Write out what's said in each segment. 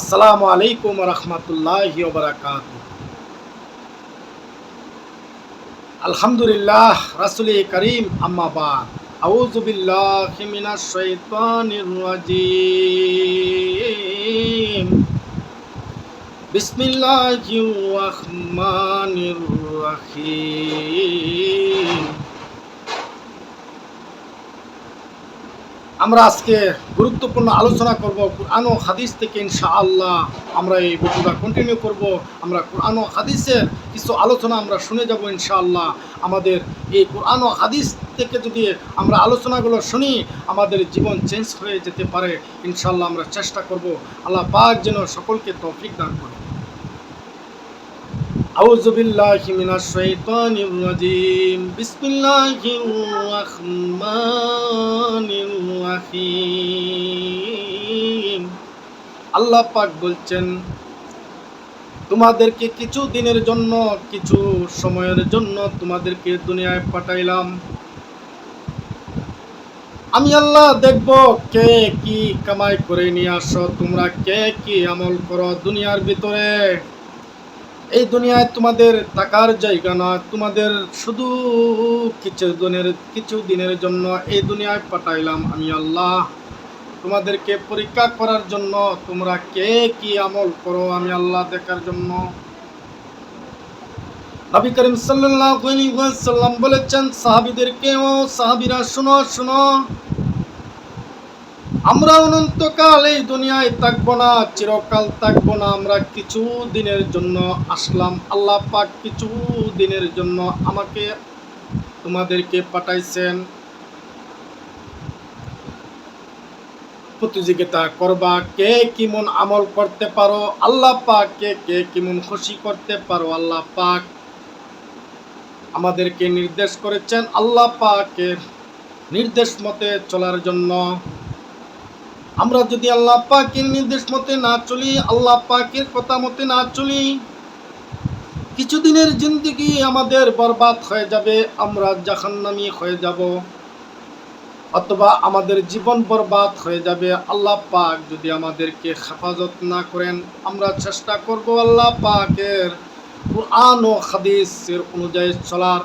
আসসালামু আলাইকুম রহমতুল্লাহ বারাকাত আলহামদুলিল্লাহ, রাসুল করিম আম্মাবাদ আউযু বিল্লাহি মিনাশ শাইতানির রাজিম। বিসমিল্লাহির রহমানির রহিম। আমরা আজকে গুরুত্বপূর্ণ আলোচনা করব কোরআন ও হাদিস থেকে, ইনশাআল্লাহ আমরা এই বক্তৃতা কন্টিনিউ করব। আমরা কোরআন ও হাদিসের কিছু আলোচনা আমরা শুনে যাব, ইনশাআল্লাহ। আমাদের এই কোরআন ও হাদিস থেকে যদি আমরা আলোচনাগুলো শুনি, আমাদের জীবন চেঞ্জ হয়ে যেতে পারে। ইনশাআল্লাহ আমরা চেষ্টা করব। আল্লাহ পাক যেন সকলকে তৌফিক দান করে أعوذ بالله من الشيطان الرجيم بسم الله الرحمن الرحيم আল্লাহ পাক বলছেন তোমাদেরকে কিছু দিনের জন্য কিছু সময়ের জন্য তোমাদেরকে দুনিয়ায় পাঠাইলাম আমি আল্লাহ দেখব কে কি কামাই করে নিয়ে আসো তোমরা কে কি আমল করো দুনিয়ার ভিতরে এই দুনিয়ায় তোমাদের থাকার জায়গা না, তোমাদের শুধু কিছু দিনের কিছু দিনের জন্য এই দুনিয়ায় পাঠাইলাম আমি আল্লাহ। তোমাদেরকে পরীক্ষা করার জন্য তোমরা কে কি আমল করো আমি আল্লাহ দেখার জন্য। নবী করিম ওয়াসাল্লাম বলেছেন, সাহাবীদেরকে ও সাহাবীরা শুনো শুনো। আমরা অনন্তকাল এই দুনিয়ায় থাকব না, চিরকাল থাকব না। আমরা কিছু দিনের জন্য আসলাম। আল্লাহ পাক কিছু দিনের জন্য আমাকে তোমাদেরকে পাঠাইছেন। প্রতিযোগিতা করবা, কে কিমন আমল করতে পারো? আল্লাহ পাক কে কে কিমন খুশি করতে পারো? আল্লাহ পাক আমাদেরকে নির্দেশ করেছেন। আল্লাহ পাকের নির্দেশ মতে চলার জন্য আমরা যদি আল্লাহ পাকের নির্দেশ মতে না চলি, আল্লাহ পাকের কথা মতে না চলি, কিছুদিনের জিন্দগি আমাদের বরবাদ হয়ে যাবে, আমরা জাহান্নামি হয়ে যাব, অথবা আমাদের জীবন বরবাদ হয়ে যাবে। আল্লাহ পাক যদি আমাদেরকে হেফাজত না করেন, আমরা চেষ্টা করব আল্লাহ পাকের কোরআন ও হাদিসের অনুযায়ী চলার।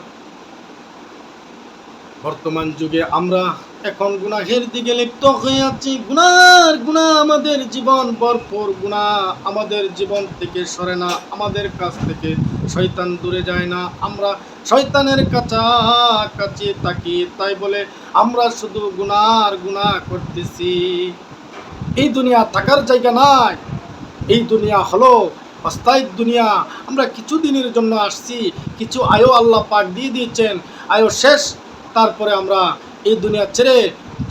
বর্তমান যুগে আমরা এখন গুনাহের দিকে লিপ্ত হয়ে আছি। গুনার গুণা আমাদের জীবন, ভরপুর গুণা আমাদের জীবন থেকে সরে না। আমাদের কাছ থেকে শয়তান দূরে যায় না। আমরা শয়তানের কাছাকাছি থাকি, তাই বলে আমরা শুধু গুনার গুণা করতেছি। এই দুনিয়া থাকার জায়গা নাই। এই দুনিয়া হলো অস্থায়ী দুনিয়া। আমরা কিছু দিনের জন্য আসছি, কিছু আয়ো আল্লাহ পাক দিয়ে দিয়েছেন। আয়ো শেষ, তারপরে আমরা এই দুনিয়া ছেড়ে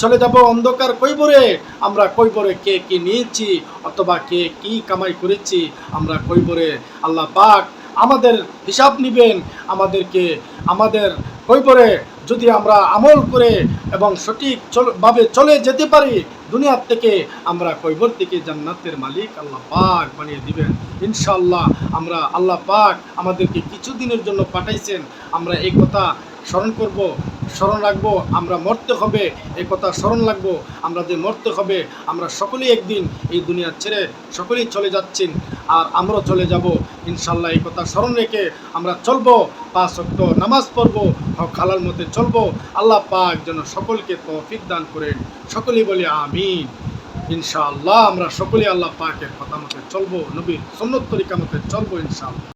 চলে যাব অন্ধকার কৈবরে। আমরা কৈবরে কে কি নিয়েছি অথবা কে কি কামাই করেছি আমরা কৈবরে আল্লাহ পাক আমাদের হিসাব নিবেন, আমাদেরকে, আমাদের কৈবরে যদি আমরা আমল করে এবং সঠিক ভাবে চলে যেতে পারি, দুনিয়ার থেকে আমরা কৈবর থেকে জান্নাতের মালিক আল্লাহ পাক বানিয়ে দিবেন। ইনশাল্লাহ আমরা আল্লাহ পাক আমাদেরকে কিছু দিনের জন্য পাঠাইছেন, আমরা এই কথা স্মরণ করব। স্মরণ রাখব, আমরা মরতে হবে এই কথা স্মরণ রাখব। আমরা যে মরতে হবে, আমরা সকলেই একদিন এই দুনিয়া ছেড়ে সকলেই চলে যাচ্ছেন, আর আমরাও চলে যাব। ইনশাল্লাহ এই কথা স্মরণ রেখে আমরা চলবো, পাঁচ শক্ত নামাজ পড়ব, হক হালাল মতে চলবো। আল্লাহ পাক যেন সকলকে তৌফিক দান করেন। সকলেই বলি আমিন। ইনশাআল্লাহ আমরা সকলেই আল্লাহ পাকের কথা মতে চলবো, নবীর সন্ন্যত তরিকা মতে চলবো ইনশাআল্লাহ